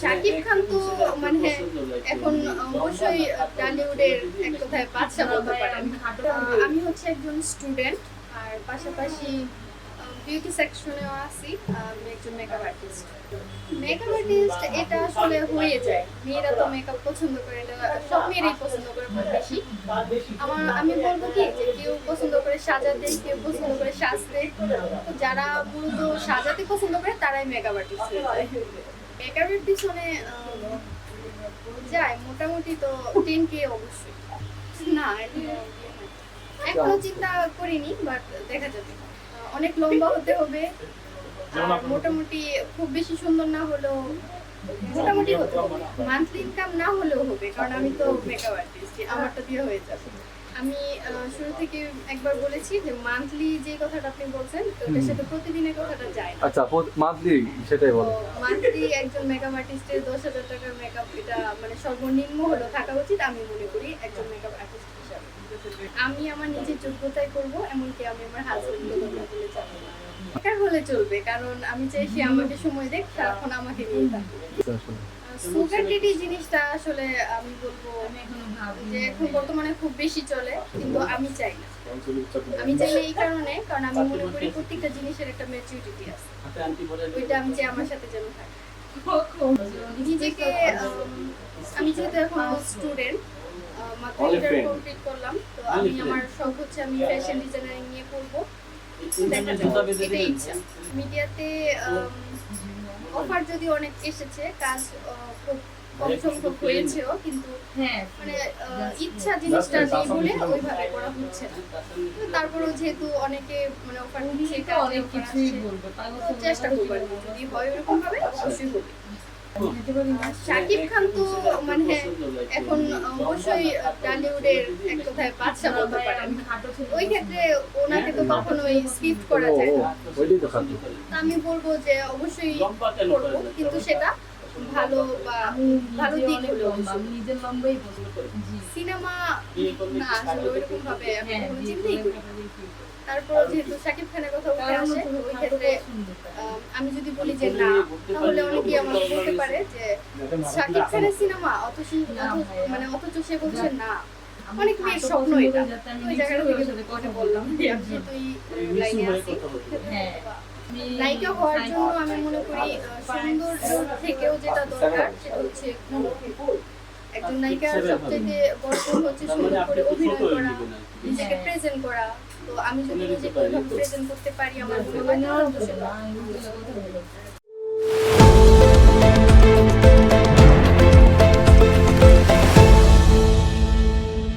শাকিব খান তো মানে এখন অবশ্যই টলিউডের এক কথায় বাদশা বলতে পারেন আমি হচ্ছে একজন স্টুডেন্ট, আর পাশাপাশি বিউটি সেকশনেও আছি। আমি একজন মেকআপ আর্টিস্ট মেকআপ আর্টিস্ট এটা আসলে হয়ে যায়। মেয়েরা তো মেকআপ পছন্দ করে এটা সব মেয়েরাই পছন্দ করে বেশি। আমার, আমি বলব কি যে কেউ পছন্দ সাজাতে কেউ পছন্দ করে সাজতে। যারা মূলত সাজাতে পছন্দ করে তারাই মেকআপ আর্টিস্ট মেকআপের পিছনে যায় মোটামুটি তো টেন কে অবশ্যই। না এখনও চিন্তা করিনি বাট দেখা যাবে। অনেক লম্বা হতে হবে। মোটামুটি খুব বেশি সুন্দর না হলেও মোটামুটি হতে হবে। মান্থলি ইনকাম না হলেও হবে কারণ আমি তো মেকআপ আর্টিস্ট আমারটা দিয়ে হয়ে যাবে। আমি শুরু থেকে একবার বলেছি যে মান্থলি যে কথাটা আপনি বলছেন ওটার সাথে প্রতিদিনের কথাটা যায় না। আচ্ছা মান্থলি সেটাই বলো। মান্থলি একজন মেকআপ আর্টিস্টের দশ হাজার টাকার মেকআপ এটা মানে সর্বনিম্ন হলো থাকা উচিত আমি মনে করি একজন মেকআপ আর্টিস্ট হিসাবে। আমি আমার নিজের যোগ্যতায় করব এমনকি আমি আমার হাজবেন্ডকে কথা বলে যাব হলে চলবে কারণ আমি চাই সে আমাকে সময় দেখ সারাক্ষণ আমাকে নিয়ে থাকুক। সুগার জিনিসটা আসলে আমি বলব যে এখন বর্তমানে খুব বেশি চলে কিন্তু আমি চাই না। আমি চাই না এই কারণে কারণ আমি মনে করি প্রত্যেকটা জিনিসের একটা ম্যাচুরিটি আছে। ওইটা আমি চাই আমার সাথে যেন থাকে। নিজেকে আমি যেহেতু এখন স্টুডেন্ট মাত্র ইন্টার কমপ্লিট করলাম তো আমি আমার শখ হচ্ছে আমি ফ্যাশন ডিজাইনারিং নিয়ে পড়ব। এটাই ইচ্ছা। মিডিয়াতে অফার যদি অনেক এসেছে কাজ কম সংখ্যক হয়েছেও কিন্তু হ্যাঁ। মানে ইচ্ছা জিনিসটা নেই বলে ওইভাবে করা হচ্ছে না। তারপরেও যেহেতু অনেকে মানে অফার দিচ্ছে অনেক কিছুই বলব চেষ্টা করব। যদি হয় ওরকম ভাবে অবশ্যই শাকিব খান তো মানে এখন অবশ্যই টলিউডের এক কথায় বাদশা বলতে পারেন। ওই ক্ষেত্রে ওনাকে তো কখনোই স্কিপ করা যায় না। আমি বলব যে অবশ্যই করব কিন্তু সেটা ভালো বা ভালো দিক হলে আমি নিজের লম্বাই পছন্দ করি সিনেমা না আসলে ওইরকম ভাবে আমি চিন্তাই করি তারপর যেহেতু শাকিব খানের কথা উঠে আসে ওই ক্ষেত্রে আমি যদি বলি যে না তাহলে অনেকেই আমাকে বলতে পারে যে শাকিব খানের সিনেমা অত মানে অথচ সে বলছে না। অনেক মেয়ের স্বপ্ন এটা। ওই জায়গাটা থেকে কথা বললাম। যে আমি তুই লাইনে আছি হ্যাঁ। নায়িকা হওয়ার জন্য আমি মনে করি সৌন্দর্য থেকেও যেটা দরকার সেটা হচ্ছে। একজন নায়িকার সবচেয়ে বড় হচ্ছে সুন্দর করে অভিনয় করা, নিজেকে প্রেজেন্ট করা তো আমি যদি নিজেকে প্রেজেন্ট করতে পারি আমার মনে হয়।